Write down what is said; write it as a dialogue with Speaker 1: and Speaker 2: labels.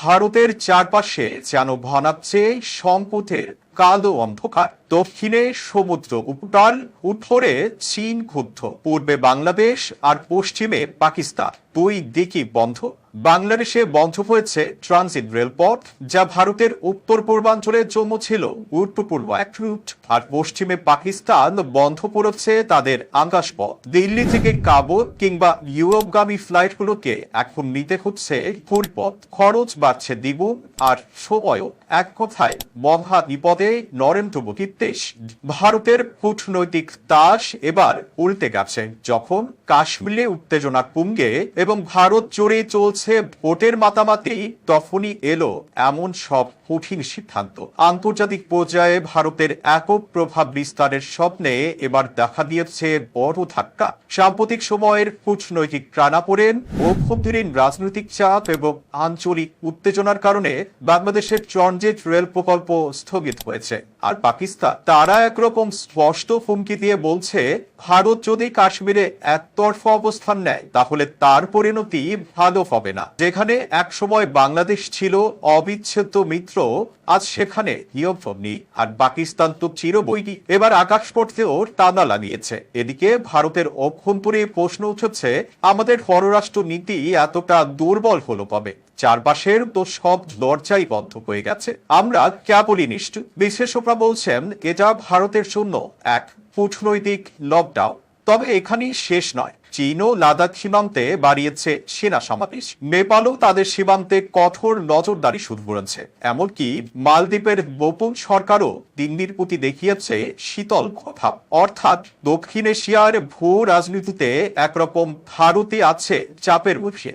Speaker 1: ভারতের চারপাশে যেন ভনাচ্ছে সম্পদের কালো অন্ধকার। দক্ষিণে সমুদ্র উপকূল উত্তরে চীন ক্ষুব্ধ, পূর্বে বাংলাদেশ আর পশ্চিমে পাকিস্তান। দুই দিকই বন্ধ। বাংলাদেশে বন্ধ হয়েছে ট্রানজিট রেলপথ, যা ভারতের উত্তর পূর্বাঞ্চলের জন্য ছিল। উত্তর পূর্ব এক রুট আর পশ্চিমে পাকিস্তান বন্ধ পড়েছে তাদের আকাশপথ। দিল্লি থেকে কাবুল কিংবা ইউরোপগামী ফ্লাইটগুলোকে এখন নিতে হচ্ছে ফুলপথ খরচ বাড়ছে দ্বিগুণ আর সময়ও এক কথায় মহা বিপদে নরেন্দ্র মোদীর ভারতের কূটনৈতিক তাস এবার উল্টে গেছে। যখন কাশ্মীরে উত্তেজনা কুঙ্গে এবং ভারত জুড়ে চলছে ভোটের মাতামাতি, তখনই এলো এমন সব কঠিন সিদ্ধান্ত। আন্তর্জাতিক পর্যায়ে ভারতের একক প্রভাব বিস্তারের স্বপ্নে এবার দেখা দিয়েছে বড় ধাক্কা। সাম্প্রতিক সময়ের কূটনৈতিক টানাপোড়েন, অভ্যন্তরীণ রাজনৈতিক চাপ এবং আঞ্চলিক উত্তেজনার কারণে বাংলাদেশের ট্রানজিট রেল প্রকল্প স্থগিত হয়েছে। আর পাকিস্তান, তারা একরকম স্পষ্ট হুমকি দিয়ে বলছে, ভারত যদি কাশ্মীরে একতরফা অবস্থান নেয়, তাহলে তার পরিণতি ভালো হবে না। যেখানে একসময় বাংলাদেশ ছিল অবিচ্ছেদ্য মিত্র, আজ সেখানে নেই আর পাকিস্তান তো চিরবৈরী। এবার আকাশ আকাশপথেও টানা লাগিয়েছে। এদিকে ভারতের অভ্যন্তরে প্রশ্ন উঠেছে, আমাদের পররাষ্ট্র নীতি এতটা দুর্বল হলো কবে? চারপাশের তো সব দরজাই বন্ধ হয়ে গেছে। আমরা কেবলই নিষ্ঠুর বিশেষজ্ঞরা বলছেন এটা ভারতের জন্য এক কূটনৈতিক লকডাউন তবে এখানেই শেষ নয়। চীনও লাদাখ সীমান্তে বাড়িয়েছে সেনা সমাবেশ। নেপালও তাদের সীমান্তে কঠোর নজরদারি শুরু করেছে। এমনকি মালদ্বীপের গোপন সরকারও দিল্লির প্রতি দেখিয়েছে শীতল ভাব অর্থাৎ দক্ষিণ এশিয়ার ভূ রাজনীতিতে একরকম ভারতে আছে চাপের মুখে